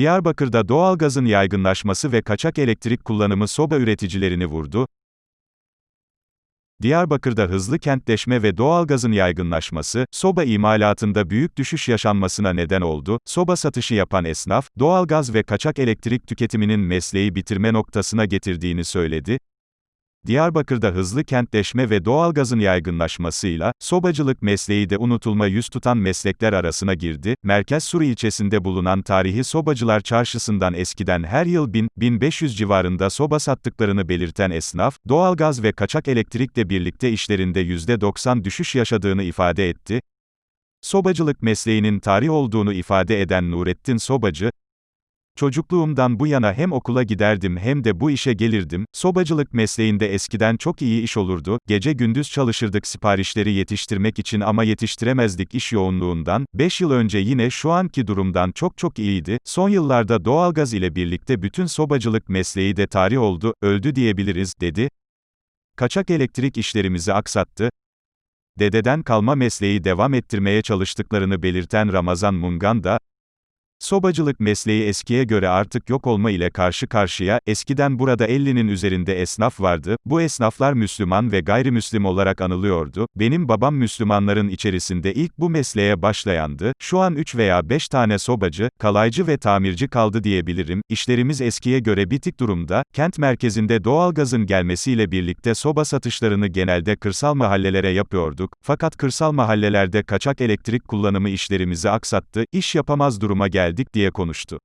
Diyarbakır'da doğalgazın yaygınlaşması ve kaçak elektrik kullanımı soba üreticilerini vurdu. Diyarbakır'da hızlı kentleşme ve doğalgazın yaygınlaşması, soba imalatında büyük düşüş yaşanmasına neden oldu. Soba satışı yapan esnaf, doğalgaz ve kaçak elektrik tüketiminin mesleği bitirme noktasına getirdiğini söyledi. Diyarbakır'da hızlı kentleşme ve doğalgazın yaygınlaşmasıyla, sobacılık mesleği de unutulma yüz tutan meslekler arasına girdi. Merkez Sur ilçesinde bulunan tarihi Sobacılar Çarşısı'ndan eskiden her yıl 1000-1500 civarında soba sattıklarını belirten esnaf, doğalgaz ve kaçak elektrikle birlikte işlerinde %90 düşüş yaşadığını ifade etti. Sobacılık mesleğinin tarih olduğunu ifade eden Nurettin Sobacı, Çocukluğumdan bu yana hem okula giderdim hem de bu işe gelirdim. Sobacılık mesleğinde eskiden çok iyi iş olurdu. Gece gündüz çalışırdık siparişleri yetiştirmek için ama yetiştiremezdik iş yoğunluğundan. 5 yıl önce yine şu anki durumdan çok çok iyiydi. Son yıllarda doğalgaz ile birlikte bütün sobacılık mesleği de tarih oldu, öldü diyebiliriz, dedi. Kaçak elektrik işlerimizi aksattı. Dededen kalma mesleği devam ettirmeye çalıştıklarını belirten Ramazan Mungan da, Sobacılık mesleği eskiye göre artık yok olma ile karşı karşıya, eskiden burada 50'nin üzerinde esnaf vardı, bu esnaflar Müslüman ve gayrimüslim olarak anılıyordu, benim babam Müslümanların içerisinde ilk bu mesleğe başlayandı, şu an 3 veya 5 tane sobacı, kalaycı ve tamirci kaldı diyebilirim, işlerimiz eskiye göre bitik durumda, kent merkezinde doğalgazın gelmesiyle birlikte soba satışlarını genelde kırsal mahallelere yapıyorduk, fakat kırsal mahallelerde kaçak elektrik kullanımı işlerimizi aksattı, iş yapamaz duruma geldi geldik diye konuştu.